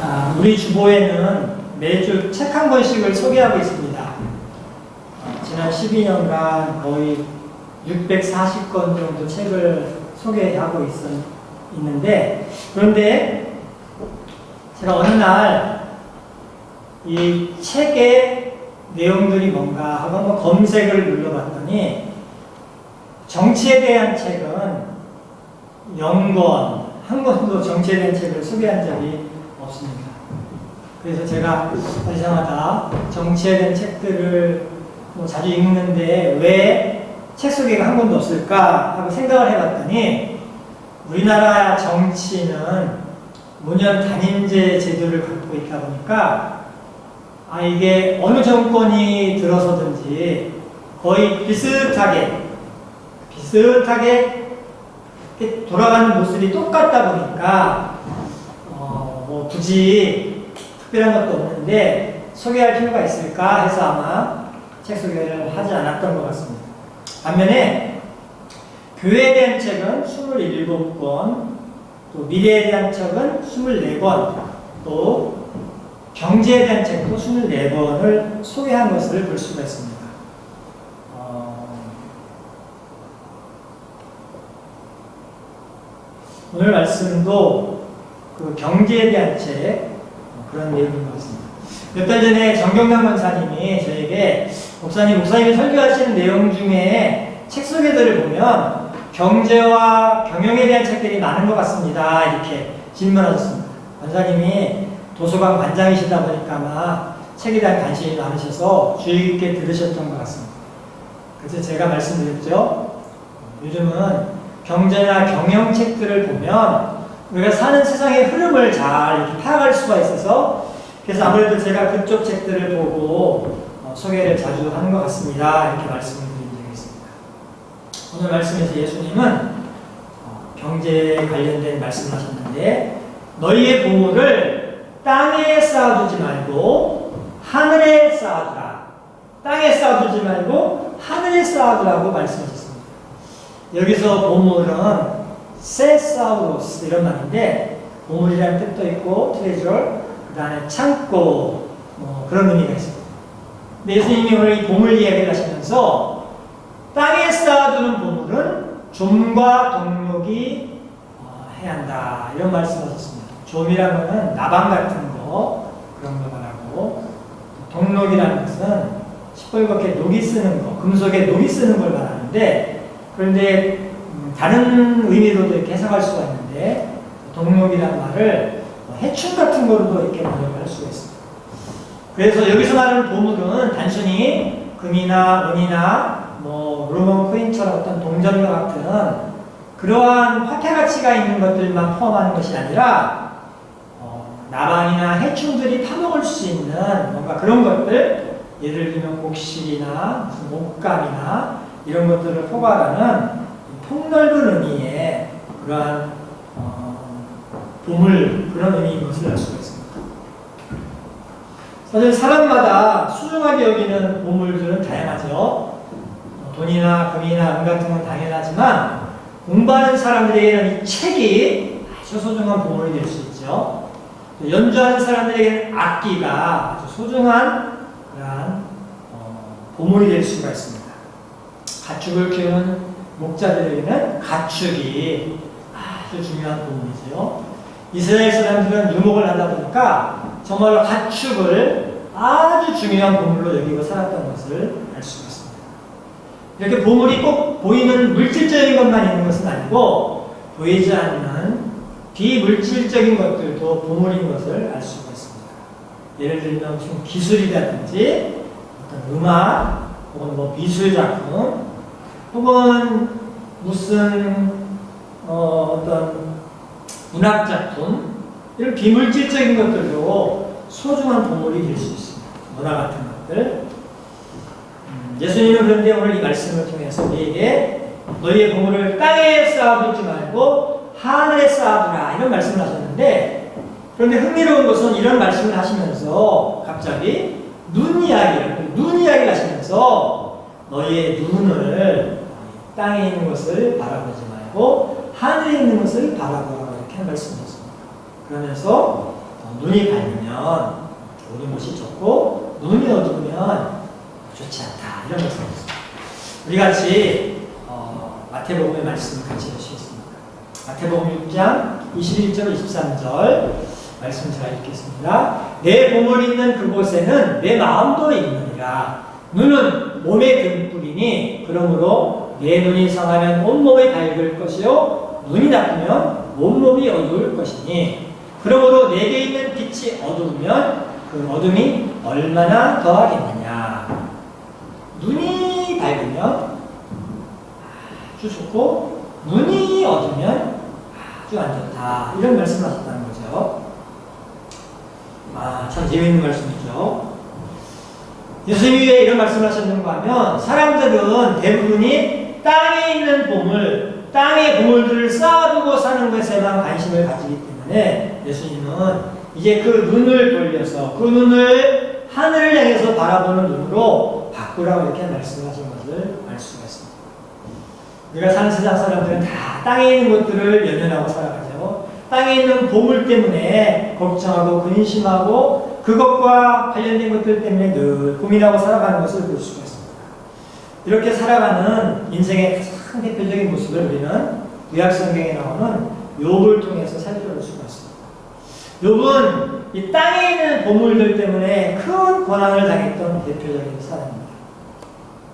아, 우리 주보에는 매주 책 한 권씩을 소개하고 있습니다. 어, 지난 12년간 거의 640권 정도 책을 소개하고 있, 있는데, 그런데 제가 어느 날 이 책의 내용들이 뭔가 하고 한번 검색을 눌러봤더니 정치에 대한 책은 0권, 한 권도 정치에 대한 책을 소개한 적이 없습니다. 그래서 제가 어디서마다 정치에 대한 책들을 뭐 자주 읽는데 왜 책 소개가 한 권도 없을까 하고 생각을 해봤더니 우리나라 정치는 문현 단임제 제도를 갖고 있다 보니까 아 이게 어느 정권이 들어서든지 거의 비슷하게 비슷하게 돌아가는 모습이 똑같다 보니까 굳이 특별한 것도 없는데 소개할 필요가 있을까 해서 아마 책 소개를 하지 않았던 것 같습니다. 반면에 교회에 대한 책은 27권, 또 미래에 대한 책은 24권, 또 경제에 대한 책도 24권을 소개한 것을 볼 수가 있습니다. 어, 오늘 말씀도 그 경제에 대한 책 어, 그런 내용인 것 같습니다. 몇 달 전에 정경남 권사님이 저에게 목사님, 목사님이 설교하시는 내용 중에 책 소개들을 보면 경제와 경영에 대한 책들이 많은 것 같습니다. 이렇게 질문하셨습니다. 권사님이 도서관 관장이시다 보니까 아마 책에 대한 관심이 많으셔서 주의 깊게 들으셨던 것 같습니다. 그래서 제가 말씀드렸죠. 요즘은 경제나 경영 책들을 보면 우리가 사는 세상의 흐름을 잘 이렇게 파악할 수가 있어서 그래서 아무래도 제가 그쪽 책들을 보고 어, 소개를 자주 하는 것 같습니다. 이렇게 말씀을 드린 적이 있습니다. 오늘 말씀에서 예수님은 어, 경제에 관련된 말씀을 하셨는데 너희의 보물을 땅에 쌓아두지 말고 하늘에 쌓아두라. 땅에 쌓아두지 말고 하늘에 쌓아두라고 말씀하셨습니다. 여기서 보물은 세사우로스 이런 말인데 보물이라는 뜻도 있고 트레저 그 다음에 창고 뭐 그런 의미가 있습니다. 근데 예수님이 오늘 이 보물 이야기를 하시면서 땅에 쌓아두는 보물은 좀과 동력이 어, 해야 한다 이런 말씀하셨습니다. 좀이라는 것은 나방 같은 거 그런 거 말하고 동록이라는 것은 시뻘겋게 녹이 쓰는 거, 금속에 녹이 쓰는 걸 말하는데 그런데 음, 다른 의미로도 이렇게 해석할 수가 있는데 동록이라는 말을 뭐 해충 같은 거로도 이렇게 번역할 수가 있습니다. 그래서 여기서 말하는 보물은 단순히 금이나 은이나 뭐 로먼 코인처럼 어떤 동전과 같은 그러한 화폐 가치가 있는 것들만 포함하는 것이 아니라 어, 나방이나 해충들이 파먹을 수 있는 뭔가 그런 것들 예를 들면 곡실이나 무슨 목감이나 이런 것들을 포괄하는 폭넓은 의미의 그러한 어, 보물 그런 의미인 것을 알 수가 있습니다. 사실 사람마다 소중하게 여기는 보물들은 다양하죠. 어, 돈이나 금이나 은 같은 건 당연하지만 공부하는 사람들에게는 이 책이 아주 소중한 보물이 될 수 있죠. 또 연주하는 사람들에게는 악기가 아주 소중한 그러한 어, 보물이 될 수가 있습니다. 가축을 키우는 목자들에게는 가축이 아주 중요한 보물이죠. 이스라엘 사람들은 유목을 하다 보니까 정말로 가축을 아주 중요한 보물로 여기고 살았던 것을 알 수가 있습니다. 이렇게 보물이 꼭 보이는 물질적인 것만 있는 것은 아니고 보이지 않는 비물질적인 것들도 보물인 것을 알 수가 있습니다. 예를 들면 무슨 기술이라든지 어떤 음악 혹은 뭐 미술 작품 혹은 무슨 어, 어떤 문학 작품 이런 비물질적인 것들도 소중한 보물이 될 수 있습니다. 문화 같은 것들. 음, 예수님은 그런데 오늘 이 말씀을 통해서 우리에게 너희의 보물을 땅에 쌓아두지 말고 하늘에 쌓아두라 이런 말씀을 하셨는데 그런데 흥미로운 것은 이런 말씀을 하시면서 갑자기 눈 이야기를 눈 이야기를 하시면서 너희의 눈을 땅에 있는 것을 바라보지 말고 하늘에 있는 것을 바라보라고 이렇게 말씀하셨습니다. 그러면서 어, 눈이 밝으면 오는 것이 좋고 눈이 어두우면 좋지 않다 이런 것을 했습니다. 우리 같이 어, 마태복음의 말씀을 같이 보시겠습니다. 마태복음 6장 21절 23절 말씀 제가 읽겠습니다. 내 보물 있는 그곳에는 내 마음도 있느니라. 눈은 몸의 등불이니 그러므로 내 눈이 상하면 온몸이 밝을 것이요 눈이 나쁘면 온몸이 어두울 것이니 그러므로 내게 있는 빛이 어두우면 그 어둠이 얼마나 더하겠느냐. 눈이 밝으면 아주 좋고 눈이 어두면 아주 안 좋다. 이런 말씀을 하셨다는 거죠. 아, 참 재미있는 말씀이죠. 예수님이 왜 이런 말씀을 하셨는가 하면 사람들은 대부분이 땅에 있는 보물, 땅의 보물들을 쌓아두고 사는 것에만 관심을 가지기 때문에 예수님은 이제 그 눈을 돌려서 그 눈을 하늘을 향해서 바라보는 눈으로 바꾸라고 이렇게 말씀하신 것을 알 수가 있습니다. 우리가 사는 세상 사람들은 다 땅에 있는 것들을 연연하고 살아가죠. 땅에 있는 보물 때문에 걱정하고 근심하고 그것과 관련된 것들 때문에 늘 고민하고 살아가는 것을 볼 수가 있습니다. 이렇게 살아가는 인생의 가장 대표적인 모습을 우리는 구약성경에 나오는 욥을 통해서 살펴볼 수가 있습니다. 욥은 이 땅에 있는 보물들 때문에 큰 고난을 당했던 대표적인 사람입니다.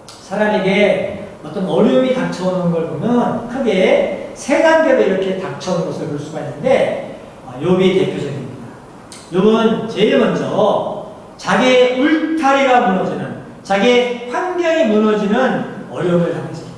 사람에게 어떤 어려움이 닥쳐오는 걸 보면 크게 세 단계로 이렇게 닥쳐오는 것을 볼 수가 있는데 어, 욥이 대표적입니다. 욥은 제일 먼저 자기의 울타리가 무너지는 자기의 환경이 무너지는 어려움을 당했습니다.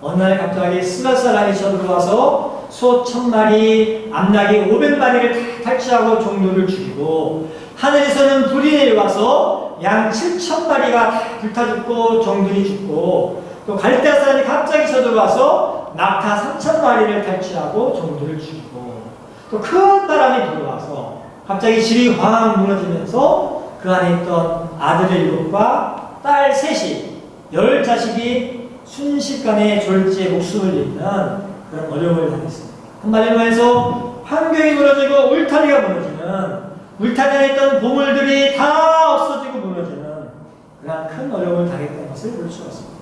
어느 날 갑자기 스가 사람이 쳐들어와서 소 천마리, 암나기 500마리를 다 탈취하고 종류를 죽이고 하늘에서는 불이 내려와서 양 7천마리가 다 불타 죽고 종들이 죽고 또 갈대아 사람이 갑자기 쳐들어와서 낙타 3천마리를 탈취하고 종들을 죽이고 또 큰 바람이 불어와서 갑자기 집이 확 무너지면서 그 안에 있던 아들 일곱과 딸 셋이 열 자식이 순식간에 졸지에 목숨을 잃는 그런 어려움을 당했습니다. 한마디로 해서 환경이 무너지고 울타리가 무너지는 울타리 안에 있던 보물들이 다 없어지고 무너지는 그런 큰 어려움을 당했던 것을 볼 수가 있습니다.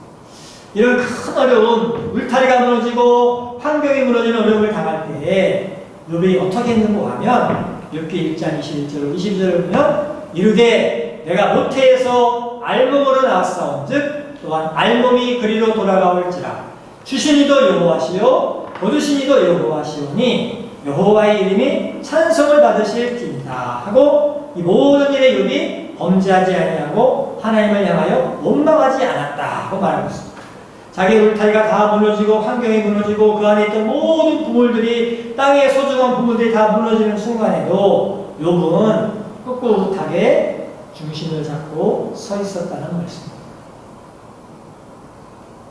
이런 큰 어려움, 울타리가 무너지고 환경이 무너지는 어려움을 당할 때에 욥이 어떻게 했는가 하면 욥기 1장 21절 22절을 보면 이르되 내가 모태에서 알몸으로 나왔사온 즉 또한 알몸이 그리로 돌아가올지라 주신이도 여호와시요 거두신이도 여호와시오니 여호와의 이름이 찬송을 받으실지니라 하고 이 모든 일에 욥이 범죄하지 아니하고 하나님을 향하여 원망하지 않았다 하고 말하고 있습니다. 자기 울타리가 다 무너지고 환경이 무너지고 그 안에 있던 모든 부물들이 땅의 소중한 부물들이 다 무너지는 순간에도 욥은 꿋꿋하게 중심을 잡고 서 있었다는 말씀입니다.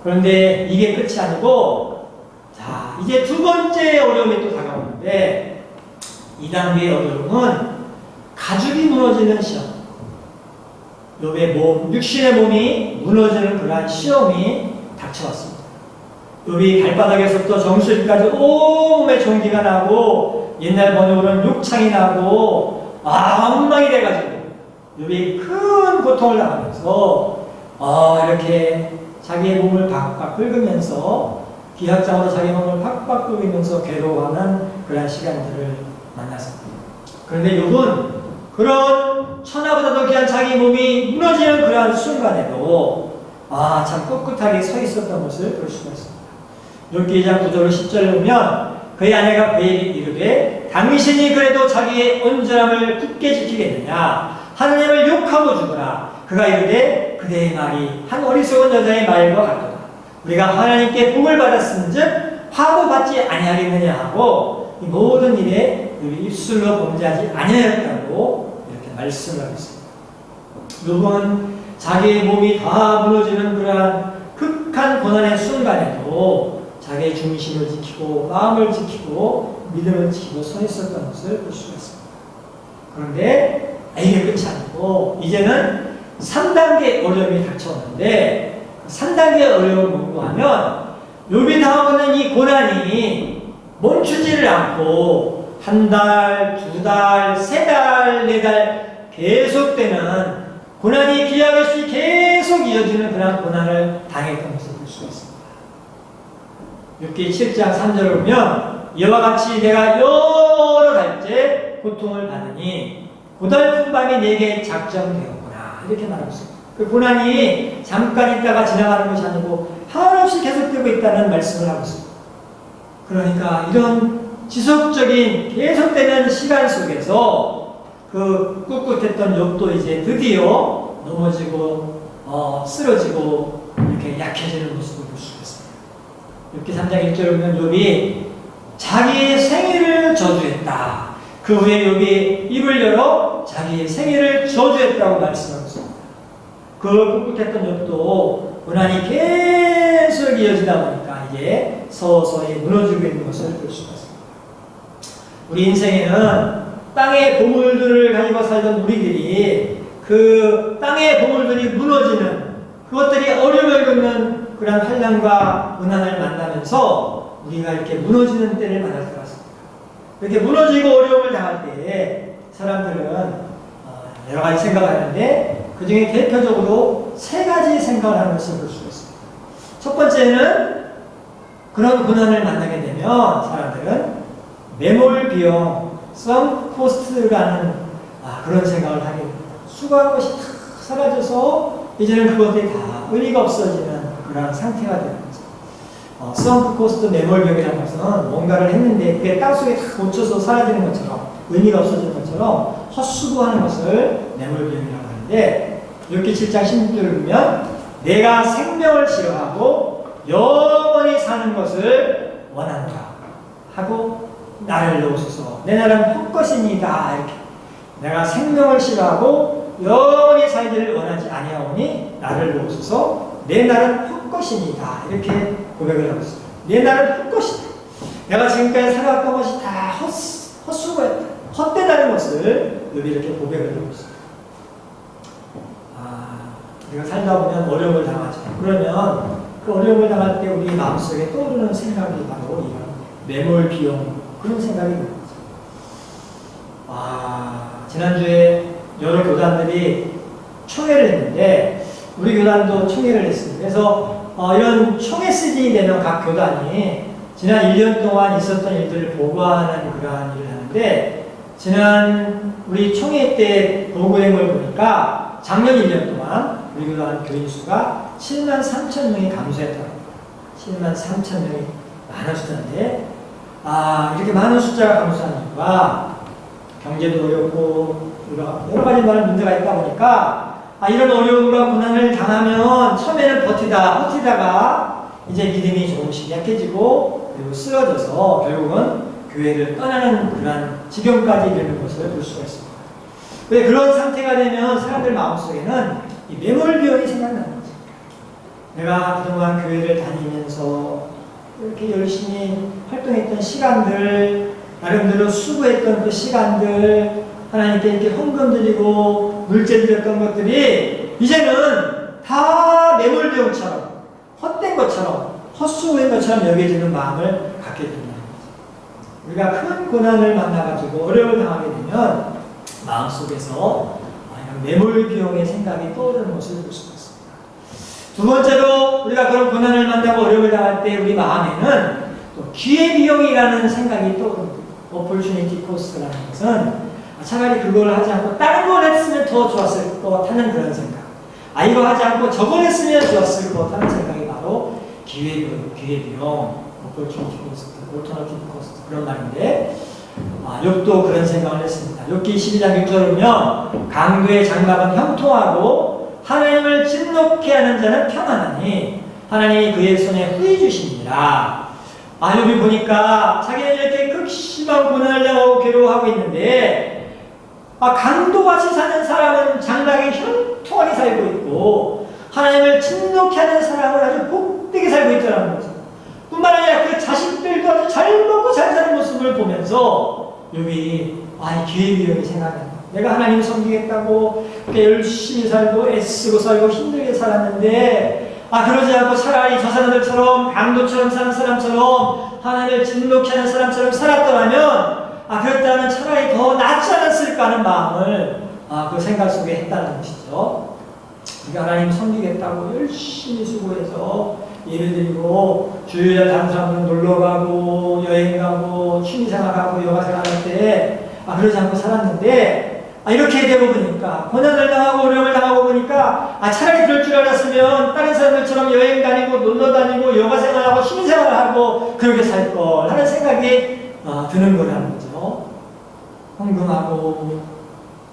그런데 이게 끝이 아니고 자 이제 두 번째 어려움이 또 다가오는데 이 단계의 어려움은 가죽이 무너지는 시험 욥의 몸, 육신의 몸이 무너지는 그러한 시험이 닥쳐왔습니다. 욥이 발바닥에서부터 정수리까지 온몸에 종기가 나고 옛날 번역으로는 욕창이 나고 아 엉망이 돼가지고 욥이 큰 고통을 당하면서 아 이렇게 자기의 몸을 박박 긁으면서 기약장으로 자기 몸을 박박 긁으면서 괴로워하는 그런 시간들을 만났습니다. 그런데 욥은 그런 천하보다도 귀한 자기 몸이 무너지는 그러한 순간에도 아, 참 꿋꿋하게 서 있었던 것을 볼 수가 있습니다. 욥기 2장 9절 10절을 보면 그의 아내가 그에게 이르되 당신이 그래도 자기의 온전함을 굳게 지키겠느냐 하나님을 욕하고 죽으라 그가 이르되 그대의 말이 한 어리석은 여자의 말과 같도다 우리가 하나님께 복을 받았은즉 화도 받지 아니하겠느냐 하고 이 모든 일에 우리 입술로 범죄하지 아니하였다고 이렇게 말씀을 하고 있습니다. 욥은 자기의 몸이 다 무너지는 그러한 극한 고난의 순간에도 자기의 중심을 지키고 마음을 지키고 믿음을 지키고 서 있었던 것을 볼 수가 있습니다. 그런데 이게 끝이 아니고 이제는 3단계 어려움이 닥쳐오는데 3단계 어려움을 뭔가 하면 욥이 당하고 있는 이 고난이 멈추지를 않고 한 달, 두 달, 세 달, 네 달 계속되는 고난이 기약 없이 계속 이어지는 그런 고난을 당했던 것을 볼 수가 있습니다. 6기 7장 3절을 보면 이와 같이 내가 여러 달째 고통을 받으니 고달픈 밤이 내게 작정되었구나 이렇게 말하고 있습니다. 그 고난이 잠깐 있다가 지나가는 것이 아니고 한없이 계속되고 있다는 말씀을 하고 있습니다. 그러니까 이런 지속적인 계속되는 시간 속에서 그 꿋꿋했던 욥도 이제 드디어 넘어지고 어, 쓰러지고 이렇게 약해지는 모습을 볼 수가 있습니다. 이렇게 3장 1절을 보면 욥이 자기의 생일을 저주했다. 그 후에 욥이 입을 열어 자기의 생일을 저주했다고 말씀하고 있습니다. 그 꿋꿋했던 욥도 고난이 계속 이어지다 보니까 이제 서서히 무너지고 있는 것을 볼 수가 있습니다. 우리 인생에는 땅의 보물들을 가지고 살던 우리들이 그 땅의 보물들이 무너지는 그것들이 어려움을 겪는 그런 환란과 고난을 만나면서 우리가 이렇게 무너지는 때를 만날 것 같습니다. 이렇게 무너지고 어려움을 당할 때 사람들은 어, 여러 가지 생각을 하는데 그 중에 대표적으로 세 가지 생각을 하는 것을 볼 수가 있습니다. 첫 번째는 그런 고난을 만나게 되면 사람들은 매몰 비용, 썸 코스트라는 아, 그런 생각을 하게 됩니다. 수고한 것이 다 사라져서 이제는 그것들이 다 의미가 없어지는 그런 상태가 거죠. 어, 썸 코스트 매몰 비용이라는 것은 뭔가를 했는데 그게 땅속에 다 묻혀서 사라지는 것처럼 의미가 없어지는 것처럼 헛수고하는 것을 매몰 비용이라고 하는데 6기 7장 16절을 보면 내가 생명을 싫어하고 영원히 사는 것을 원한다 하고 나를 넣으소서. 내 나라는 헛것이니이다. 이렇게. 내가 생명을 싫어하고 영원히 살기를 원하지 아니하오니 나를 넣으소서. 내 나라는 헛것이니이다. 이렇게 고백을 하고 있습니다 내 나라는 헛것이다 내가 지금까지 살아왔던 것이 다 헛, 헛수고였다 헛되다는 것을 여기 이렇게 고백을 하고 있습니다 아, 우리가 살다 보면 어려움을 당하죠 그러면 그 어려움을 당할 때 우리 마음속에 떠오르는 생각이 바로 이런 매몰 비용 그런 생각이 듭니다. 아, 지난주에 여러 교단들이 총회를 했는데 우리 교단도 총회를 했습니다. 그래서 어, 이런 총회 시즌이 되면 각 교단이 지난 1년 동안 있었던 일들을 보고하는 그러한 일을 하는데 지난 우리 총회 때 보고된 걸 보니까 작년 1년 동안 우리 교단 교인 수가 7만 3천 명이 감소했다고 7만 3천 명이 많아졌는데 아, 이렇게 많은 숫자가 감소한 이유가 경제도 어렵고 여러 가지 많은 문제가 있다 보니까 아, 이런 어려움과 고난을 당하면 처음에는 버티다, 버티다가 이제 믿음이 조금씩 약해지고 그리고 쓰러져서 결국은 교회를 떠나는 그런 지경까지 이르는 것을 볼 수가 있습니다. 왜 그런 상태가 되면 사람들 마음속에는 이 매몰 비용이 생각나는 거죠. 내가 그동안 교회를 다니면서 이렇게 열심히 활동했던 시간들, 나름대로 수고했던 그 시간들, 하나님께 이렇게 헌금 드리고 물질 드렸던 것들이 이제는 다 매몰비용처럼 헛된 것처럼 헛수고인 것처럼 여겨지는 마음을 갖게 된다는 거죠. 우리가 큰 고난을 만나가지고 어려움을 당하게 되면 마음속에서 매몰비용의 생각이 떠오르는 것을 볼 수가 있습니다. 두 번째로 우리가 그런 고난을 만나고 어려움을 당할 때 우리 마음에는 또 기회비용이라는 생각이 떠오릅니다. opportunity cost라는 것은 차라리 그걸 하지 않고 다른 걸 했으면 더 좋았을 것 하는 그런 생각. 아 이거 하지 않고 저걸 했으면 좋았을 것 하는 생각이 바로 기회비용, 기회비용, opportunity cost, alternative 그런 말인데 아, 욥도 그런 생각을 했습니다. 욥기 12장 6절을 보면 강도의 장막은 형통하고 하나님을 진노케 하는 자는 평안하니 하나님이 그의 손에 후히 주시니라. 아, 여기 보니까 자기는 이렇게 극심한 고난을 당하고 괴로워하고 있는데 아, 강도같이 사는 사람은 장락에 형통하게 살고 있고 하나님을 진노케 하는 사람은 아주 복되게 살고 있다는 거죠. 뿐만 아니라 그 자식들도 아주 잘 먹고 잘 사는 모습을 보면서 여기 아, 이 기회비용이 생각난다. 내가 하나님 섬기겠다고 열심히 살고 애쓰고 살고 힘들게 살았는데 아 그러지 않고 차라리 저 사람들처럼 강도처럼 사는 사람처럼 하나님을 진노케 하는 사람처럼 살았더라면 아, 그랬다면 차라리 더 낫지 않았을까 하는 마음을 아, 그 생각 속에 했다는 것이죠. 우리가 하나님 섬기겠다고 열심히 수고해서 예배드리고 주일날 다른 사람들은 놀러 가고 여행 가고 취미 생활하고 여가 생활할 때 아, 그러지 않고 살았는데 아, 이렇게 되고 보니까 고난을 당하고 어려움을 당하고 보니까 아, 차라리 그럴 줄 알았으면 다른 사람들처럼 여행 다니고 놀러 다니고 여가 생활하고 취미 생활하고 그렇게 살 걸 하는 생각이 아, 드는 거라는 거죠. 헌금하고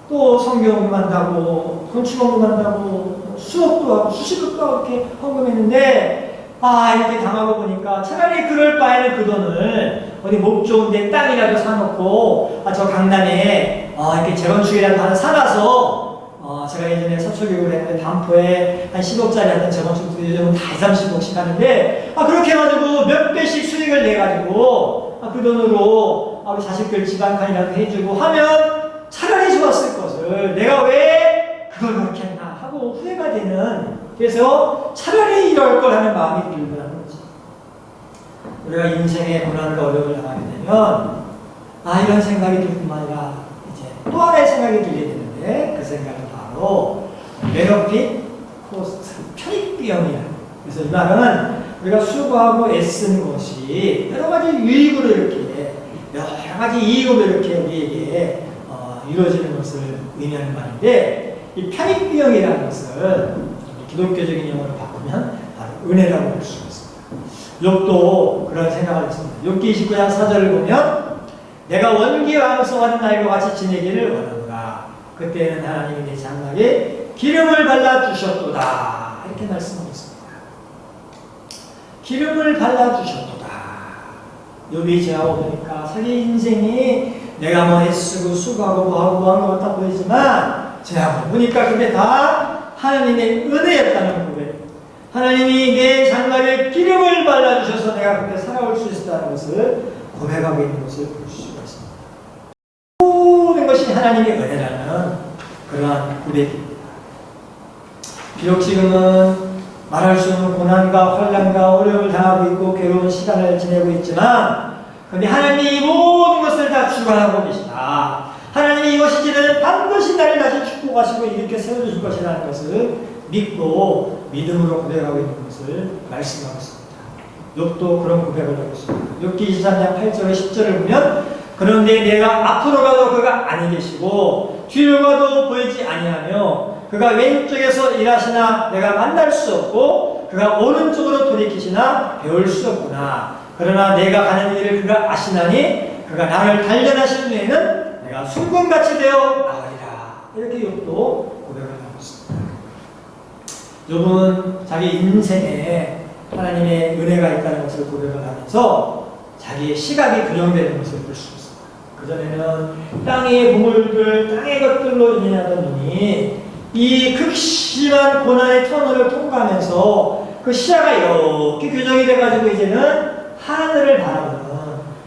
또 성경 공부한다고 건축 공부한다고 수업도 하고 수시로도 하고 이렇게 헌금했는데 아 이렇게 당하고 보니까 차라리 그럴 바에는 그 돈을 어디 목 좋은데 땅이라도 사놓고 아 저 강남에 아 이렇게 재건축이라도 하나 사놔서 어 제가 예전에 서초교육을 했는데 반포에 한 10억짜리 하던 재건축도 요즘은 다 2, 30억씩 하는데 아 그렇게 해가지고 몇 배씩 수익을 내가지고 아, 그 돈으로 아, 우리 자식들 집안칸이라도 해주고 하면 차라리 좋았을 것을 내가 왜 그걸 그렇게 했나 하고 후회가 되는 그래서 차라리 이럴 걸 하는 마음이 들더라는 거죠. 우리가 인생의 고난과 어려움을 당하게 되면 아 이런 생각이 들 뿐만 아니라 이제 또 하나의 생각이 들게 되는데 그 생각은 바로 베너핏 코스트 편익비용이야. 그래서 이 말은 우리가 수고하고 애쓴 것이 여러 가지 유익으로 이렇게 여러 가지 이익으로 이렇게 우리에게 어, 이루어지는 것을 의미하는 말인데 이 편익비용이라는 것을 기독교적인 용어로 바꾸면 바로 은혜라고 볼 수가 있습니다. 욥도 그런 생각을 했습니다. 욥기 29장 4절을 보면 내가 원기왕성하는 나이와 같이 지내기를 원한다. 그때는 하나님이 내 장막에 기름을 발라 주셨도다. 이렇게 말씀하고 있습니다. 기름을 발라 주셨도다. 욥이 제하고 보니까 자기 인생이 내가 뭐 애쓰고 수고하고 뭐하고 뭐한 것 같아 보이지만 제하고 보니까 그게 다 하나님의 은혜였다는 고백. 하나님이 내 장막에 기름을 발라주셔서 내가 그렇게 살아올 수 있었다는 것을 고백하고 있는 것을 볼 수가 있습니다. 모든 것이 하나님의 은혜라는 그러한 고백입니다. 비록 지금은 말할 수 없는 고난과 혼란과 어려움을 당하고 있고 괴로운 시간을 지내고 있지만 근데 하나님이 이 모든 것을 다 주관하고 계시다. 하나님이 이것이 지는 반드시 나를 다시 축복하시고 이렇게 세워주실 것이라는 것을 믿고 믿음으로 고백하고 있는 것을 말씀하고 있습니다. 욥도 그런 고백을 하고 있습니다. 욥기 23장 8절에 10절을 보면 그런데 내가 앞으로 가도 그가 아니 계시고 뒤로 가도 보이지 아니하며 그가 왼쪽에서 일하시나 내가 만날 수 없고 그가 오른쪽으로 돌이키시나 배울 수 없구나. 그러나 내가 가는 길을 그가 아시나니 그가 나를 단련하신 후에는 내가 순금같이 되어 나으리라. 이렇게 욥도 고백을 하고 있습니다. 욥은 자기 인생에 하나님의 은혜가 있다는 것을 고백을 하면서 자기의 시각이 교정되는 것을 볼 수 있습니다. 그전에는 땅의 보물들, 땅의 것들로 인해하던 눈이 이 극심한 고난의 터널을 통과하면서 그 시야가 이렇게 교정이 돼가지고 이제는 하늘을 바라보는,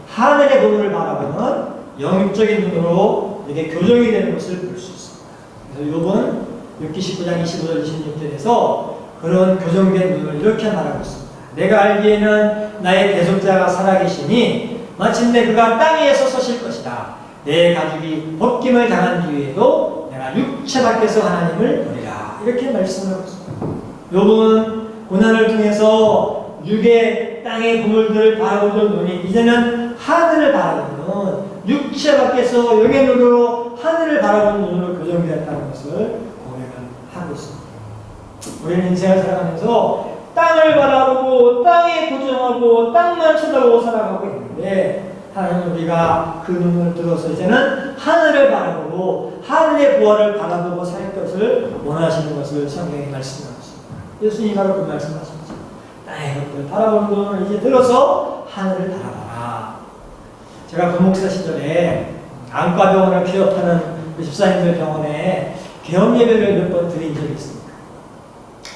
하늘의 보물을 바라보는 영적인 눈으로 이게 교정이 되는 것을 볼 수 있습니다. 그래서 욥은 6기 19장 25절 26절에서 그런 교정된 눈을 이렇게 말하고 있습니다. 내가 알기에는 나의 대속자가 살아계시니 마침내 그가 땅 위에서 서실 것이다. 내 가족이 벗김을 당한 뒤에도 내가 육체 밖에서 하나님을 보리라. 이렇게 말씀하고 있습니다. 욥은 고난을 통해서 육의 땅의 보물들을 바라보던 눈이 이제는 하늘을 바라보는 육체 밖에서 영의 눈으로 하늘을 바라보는 눈으로 교정되었다는 것을 고백을 하고 있습니다. 우리는 인생을 살아가면서 땅을 바라보고 땅에 고정하고 땅만 쳐다보고 살아가고 있는데 하나님 우리가 그 눈을 들어서 이제는 하늘을 바라보고 하늘의 부활을 바라보고 살 것을 원하시는 것을 성경에 말씀하고 있습니다. 예수님이 바로 그 말씀하십니다. 땅의 것들 바라보는 눈을 이제 들어서 하늘을 바라봐라. 제가 부목사 시절에 안과병원을 개업하는 그 집사님들 병원에 개업 예배를 몇 번 드린 적이 있습니다.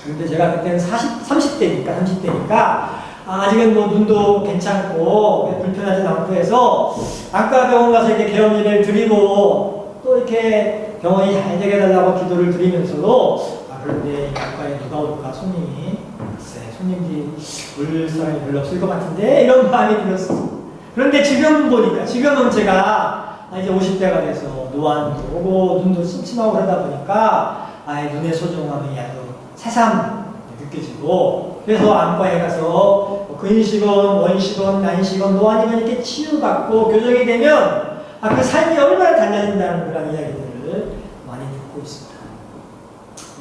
그런데 제가 그때는 40, 30대니까, 30대니까, 아직은 뭐 눈도 괜찮고, 불편하지 않고 해서, 안과병원 가서 이렇게 개업 예배를 드리고, 또 이렇게 병원이 잘 되게 해달라고 기도를 드리면서도, 아, 그런데 이 안과에 누가 올까, 손님이. 글쎄, 손님들이 올 사람이 별로 없을 것 같은데, 이런 마음이 들었어요. 그런데 지금 보니까, 지금은 제가 이제 50대가 돼서 노안도 오고 눈도 침침하고 그러다 보니까 아예 눈의 소중함이 아주 새삼 느껴지고 그래서 안과에 가서 뭐 근시건 원시건 난시건 노안이건 이렇게 치유받고 교정이 되면 아, 그 삶이 얼마나 달라진다는 그런 이야기들을 많이 듣고 있습니다.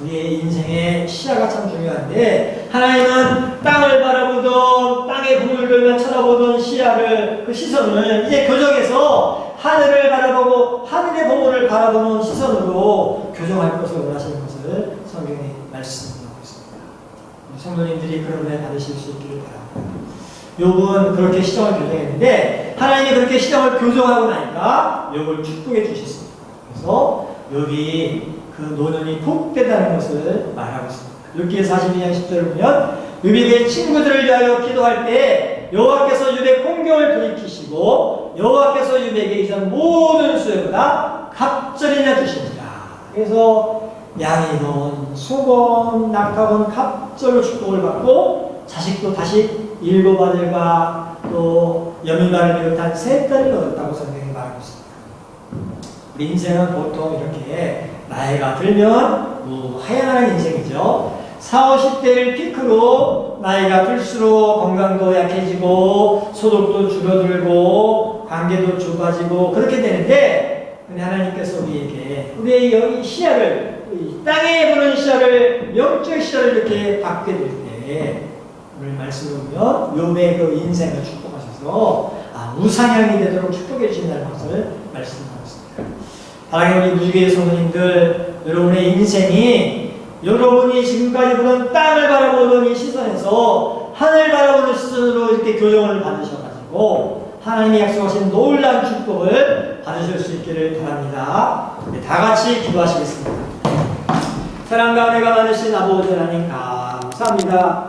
우리의 인생의 시야가 참 중요한데 하나님은 땅을 바라보던 땅의 부물들만 쳐다보던 시야를 그 시선을 이제 교정해서 하늘을 바라보고 하늘의 부물을 바라보는 시선으로 교정할 것을 원하시는 것을 성경에 말씀하고 있습니다. 성도님들이 그런 은혜 받으실 수 있기를 바랍니다. 욥은 그렇게 시정을 교정했는데 하나님이 그렇게 시정을 교정하고 나니까 욥을 축복해 주셨습니다. 그래서 욥이 그 노년이 복되다는 것을 말하고 있습니다. 6기에 42장 10절을 보면 욥에게 친구들을 위하여 기도할 때 여호와께서 욥의 공경을 돌이키시고 여호와께서 욥에게 이전 모든 수혜보다 갑절이나 주시니라. 그래서 양이건 소건 낙하건 갑절로 축복을 받고 자식도 다시 일곱 아들과 또 여민가를 비롯한 세 딸을 얻었다고 성경이 말하고 있습니다. 인생은 보통 이렇게 나이가 들면 무하양하는 인생이죠. 4, 50대를 피크로 나이가 들수록 건강도 약해지고 소득도 줄어들고 관계도 좁아지고 그렇게 되는데 근데 하나님께서 우리에게 우리의 시야를 이 땅에 보는 시야를 영적 시야를 이렇게 받게 될 때 오늘 말씀을 보면 욥의 그 인생을 축복하셔서 아, 우상향이 되도록 축복해 주신다는 것을 있습니다. 사랑하는 우리 무지개의 성도님들 여러분의 인생이 여러분이 지금까지 보던 땅을 바라보던 이 시선에서 하늘 바라보는 시선으로 이렇게 교정을 받으셔가지고 하나님이 약속하신 놀라운 축복을 받으실 수 있기를 바랍니다. 네, 다 같이 기도하시겠습니다. 사랑과 은혜가 많으신 아버지 하나님 감사합니다.